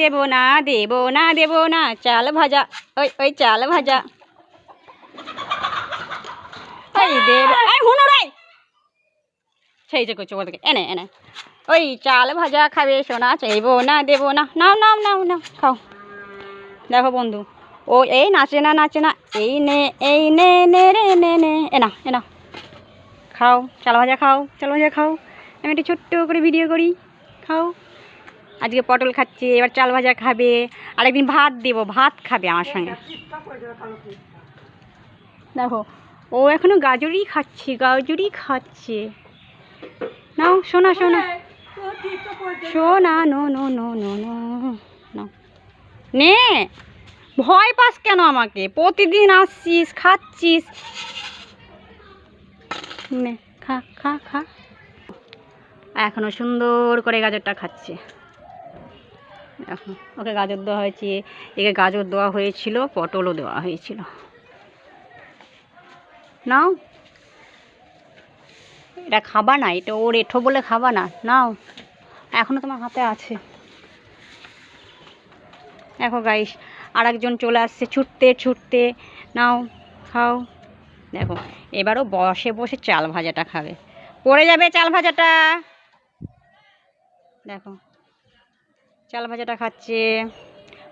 দেব না দেব না দেব না, চাল ভাজা। ওই ওই চাল ভাজা। ওই দেব হুনু সেই যে করছ ওদেরকে এনে এনে। ওই চাল ভাজা খাবে সোনা, চাইব না, দেব না। নাও নাও নাও নাও, খাও। দেখো বন্ধু, ও এই নাচে না নাচে না, এই নে এই নে নে, রে, নে নে, এ না এ না খাও, চাল ভাজা খাও, চাল ভাজা খাও। আমি একটা ছোট্ট করে ভিডিও করি। খাও। আজকে পটল খাচ্ছে এবার চাল ভাজা খাবে আরেকদিন ভাত দেবো ভাত খাবে আমার সঙ্গে। দেখো ও এখনও গাজরই খাচ্ছে গাজরই খাচ্ছে। নাও শোনা শোনা শোনা no no no no no নে ভয় পাস কেন আমাকে? প্রতিদিন আসছিস খাচ্ছিস। নে খা খা খা। এখনও সুন্দর করে গাজরটা খাচ্ছে। এখন ওকে গাজর দেওয়া হয়েছে, একে গাজর দেওয়া হয়েছিল, পটলও দেওয়া হয়েছিল। নাও। এটা খাবা না, এটা ওর এঠো বলে খাবা না, নাও। এখনও তোমার হাতে আছে। দেখো গাইস আর একজন চলে আসছে, ছুটতে ছুটতে। নাও, খাও। দেখো, এবারও বসে বসে চাল ভাজাটা খাবে। পড়ে যাবে চাল ভাজাটা। দেখো। চাল ভাজাটা খাচ্ছে,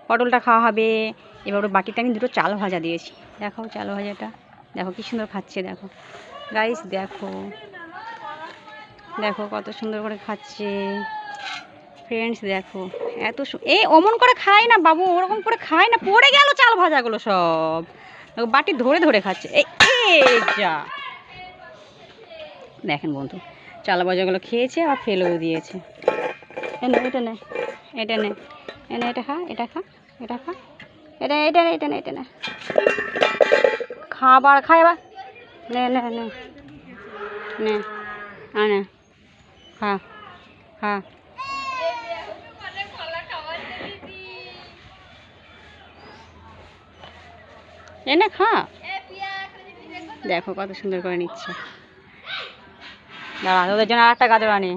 পটলটা খাওয়া হবে। এবার ওর বাটিতে আমি দুটো চাল ভাজা দিয়েছি। দেখো চাল ভাজাটা। দেখো কি সুন্দর খাচ্ছে দেখো। গাইস দেখো। দেখো কত সুন্দর করে খাচ্ছে। ফ্রেন্ডস দেখো। এত এই অমন করে খায় না বাবু, ওরকম করে খায় না। পড়ে গেল চাল ভাজাগুলো সব। বাটি ধরে ধরে খাচ্ছে। যা। দেখেন বন্ধু, চাল ভাজাগুলো খেয়েছে আর ফেলেও দিয়েছে। এ নে, এটা নে এটা নে এনে এটা খা এটা খা এটা খা, এটা এটা নে এটা নে এটা নে। খাবার খাই এবার। নে নে নে নে আ নে, খা খা। এনে খা। দেখো কত সুন্দর করে নিচ্ছে। দাঁড়া, তোদের জন্য আর একটা গাজর আনি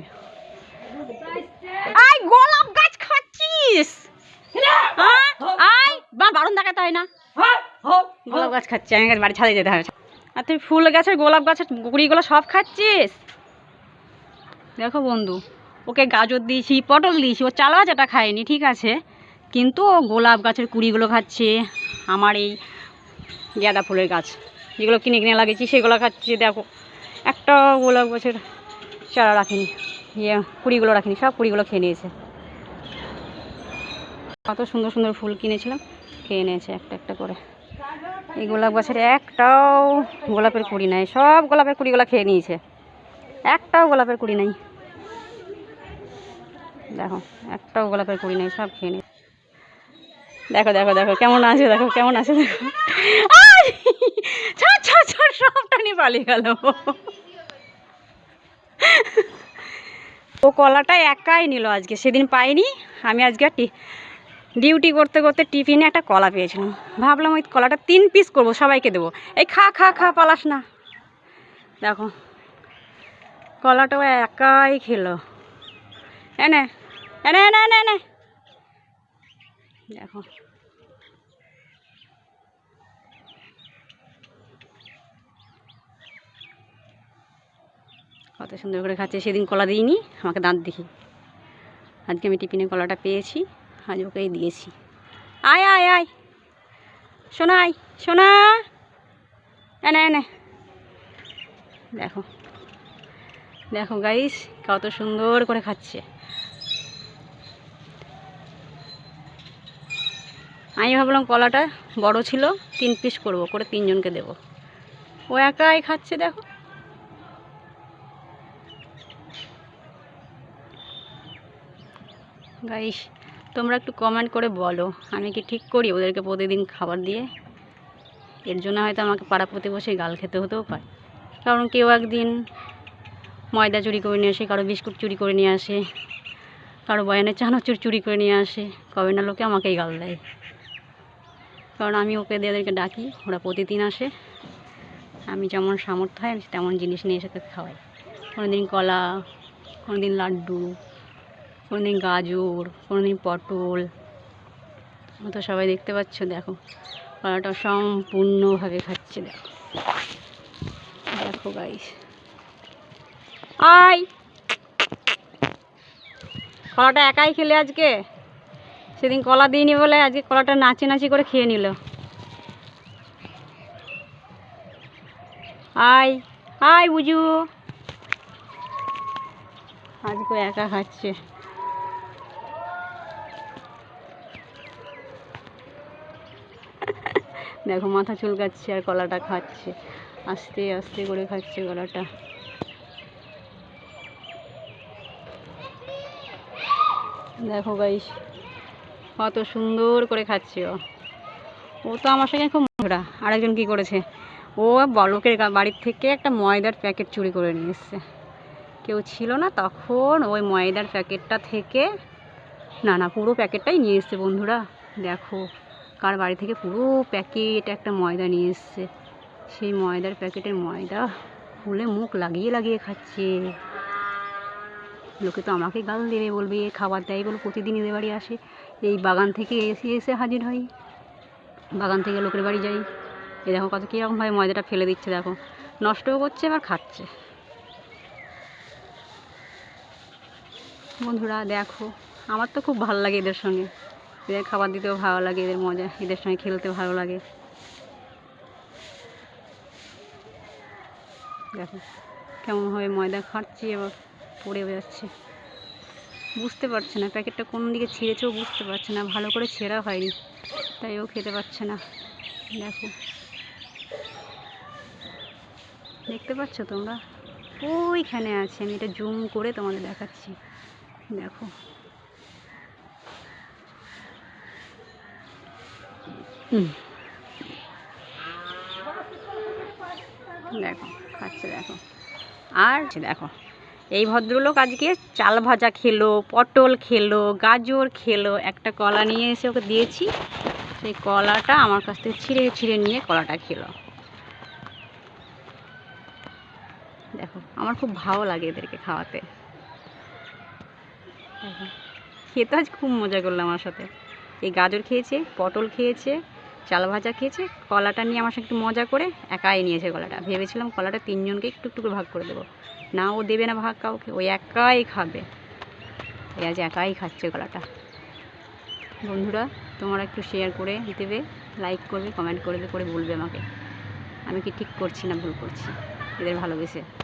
আই গোলাপ গাছ খাচ্ছিস হ্যাঁ? আই বা বারণ দেখাতে হয় না গাছ খাচ্ছি, আমি বাড়ি ছাদে যেতে হবে। আর তুই ফুল গাছের গোলাপ গাছের কুড়িগুলো সব খাচ্ছিস? দেখো বন্ধু, ওকে গাজর দিয়েছি, পটল দিয়েছি, ও চালা ভাজাটা খায়নি, ঠিক আছে? কিন্তু ও গোলাপ গাছের কুড়িগুলো খাচ্ছে, আমার এই গাঁদা ফুলের গাছ। যেগুলো কিনে কিনে লাগিয়েছি, সেগুলো খাচ্ছে, দেখো। একটা গোলাপ গাছের চারা রাখিনি ইয়ে কুড়িগুলো রাখিনি, সব কুড়িগুলো খেয়ে নিয়েছে। কত সুন্দর সুন্দর ফুল কিনেছিলাম, খেয়ে নিয়েছে একটা একটা করে। এই গোলাপ গাছের একটাও গোলাপের কুড়ি নাই, সব গোলাপের কুড়িগুলো খেয়ে নিয়েছে। একটাও গোলাপের কুড়ি নাই। দেখো, একটাও গোলাপের কুড়ি নেই, সব খেয়ে নিয়েছে। দেখো দেখো দেখো, কেমন আছে, দেখো, কেমন আছে, দেখো। ছাড় সবটা নিয়ে পালিয়ে গেল। ও কলাটা একাই নিল আজকে, সেদিন পাইনি, আমি আজকে ডিউটি করতে করতে টিফিনে একটা কলা পেয়েছিলাম। ভাবলাম ওই কলাটা তিন পিস করব, সবাইকে দেবো। এই খা খা খা, পালাস না। দেখো, কলাটাও একাই খেলো। এনে এনে এনে এনে এনে দেখো। কত সুন্দর করে খাচ্ছে, সেদিন কলা দিইনি, আমাকে দাঁত দেখি। আজকে আমি টিফিনে কলাটা পেয়েছি। আজ ওকেই দিয়েছি। আয় আয় আয়। শোনা আয় শোনা এনে এনে। দেখো। দেখো গাইস কত সুন্দর করে খাচ্ছে। আমি ভাবলাম কলাটা বড় ছিল, তিন পিস করব, করে তিনজনকে দেব। ও একাই খাচ্ছে, দেখো। গাইস তোমরা একটু কমেন্ট করে বলো। আমি কি ঠিক করি ওদেরকে প্রতিদিন খাবার দিয়ে? এর জন্য হয়তো আমাকে পাড়া প্রতি প্রতিবেশী গাল খেতে হতেও পারে। কারণ কেউ একদিন ময়দা চুরি করে নিয়ে আসে, কারও বিস্কুট চুরি করে নিয়ে আসে, কারও বয়ানের চানাচুর চুরি করে নিয়ে আসে, কবে না লোকে আমাকেই গাল দেয়। কারণ আমি ওকে ওদেরকে ডাকি, ওরা প্রতিদিন আসে। আমি যেমন সামর্থ্য হয় তেমন জিনিস নিয়ে এসে তাকে খাওয়াই। দিন কলা দিন লাড্ডু কোনো দিন গাজর কোনো দিন পটল তো সবাই দেখতে পাচ্ছ, দেখো। কলাটা সম্পূর্ণভাবে খাচ্ছে, দেখো। দেখো গাইস আয়! কলাটা একাই খেলে আজকে? সেদিন কলা দিইনি বলে আজকে কলাটা নাচি নাচি করে খেয়ে নিল। আয়! আয় বুঝু আজকে একা খাচ্ছে। দেখো মাথা চুলকাচ্ছে আর কলাটা খাচ্ছে। আস্তে আস্তে করে খাচ্ছে কলাটা দেখো গাইস কত সুন্দর করে খাচ্ছে ও। ও তো আমার সঙ্গে খুব মজা আরেকজন কি করেছে? ও বলকের বাড়ির থেকে একটা ময়দার প্যাকেট চুরি করে নিয়ে এসছে। কেউ ছিল না তখন ওই ময়দার প্যাকেটটা থেকে না না, পুরো প্যাকেটটাই নিয়ে এসছে বন্ধুরা। দেখো। কার বাড়ি থেকে পুরো প্যাকেট একটা ময়দা নিয়ে এসছে। সেই ময়দার প্যাকেটের ময়দা ফুলে মুখ লাগিয়ে লাগিয়ে খাচ্ছে। লোকে তো আমাকে গাল দেবে, বলবে, এ খাবার দেয় বলে প্রতিদিন এদের বাড়ি আসে। এই বাগান থেকে এসে এসে হাজির হই বাগান থেকে লোকের বাড়ি যাই। এ দেখো কত কীরকমভাবে ময়দাটা ফেলে দিচ্ছে, দেখো। নষ্টও করছে আবার খাচ্ছে। বন্ধুরা, দেখো, আমার তো খুব ভালো লাগে এদের সঙ্গে। এদের খাবার দিতেও ভালো লাগে, এদের মজা, এদের সঙ্গে খেলতে ভালো লাগে। দেখো, কেমনভাবে ময়দা খাচ্ছি এবার পড়ে যাচ্ছে। বুঝতে পারছে না, প্যাকেটটা কোন দিকে ছিঁড়েছেও বুঝতে পারছে না, ভালো করে ছেঁড়া হয়নি, তাই ও খেতে পারছে না। দেখো। দেখতে পাচ্ছ তোমরা? ওইখানে আছে, আমি এটা জুম করে তোমাদের দেখাচ্ছি। দেখো। দেখো, খাচ্ছে, দেখো। আর দেখো, এই ভদ্রলোক আজকে চাল ভাজা খেলো, পটল খেলো, গাজর খেলো। একটা কলা নিয়ে এসে ওকে দিয়েছি। সেই কলাটা আমার কাছ থেকে ছিঁড়ে ছিঁড়ে নিয়ে কলাটা খেলো। দেখো, আমার খুব ভালো লাগে এদেরকে খাওয়াতে। খেতে আজ খুব মজা করল আমার সাথে। এই গাজর খেয়েছে, পটল খেয়েছে চাল ভাজা খেয়েছে, কলাটা নিয়ে আমার সাথে একটু মজা করে একাই নিয়েছে কলাটা। ভেবেছিলাম কলাটা তিনজনকে একটু একটু করে ভাগ করে দেবো। না, ও দেবে না ভাগ কাউকে ওই একাই খাবে। এই আজ একাই খাচ্ছে কলাটা। বন্ধুরা, তোমরা একটু শেয়ার করে দেবে লাইক করবে কমেন্ট করবে করে বলবে আমাকে। আমি কি ঠিক করছি না ভুল করছি? এদের ভালোবেসে।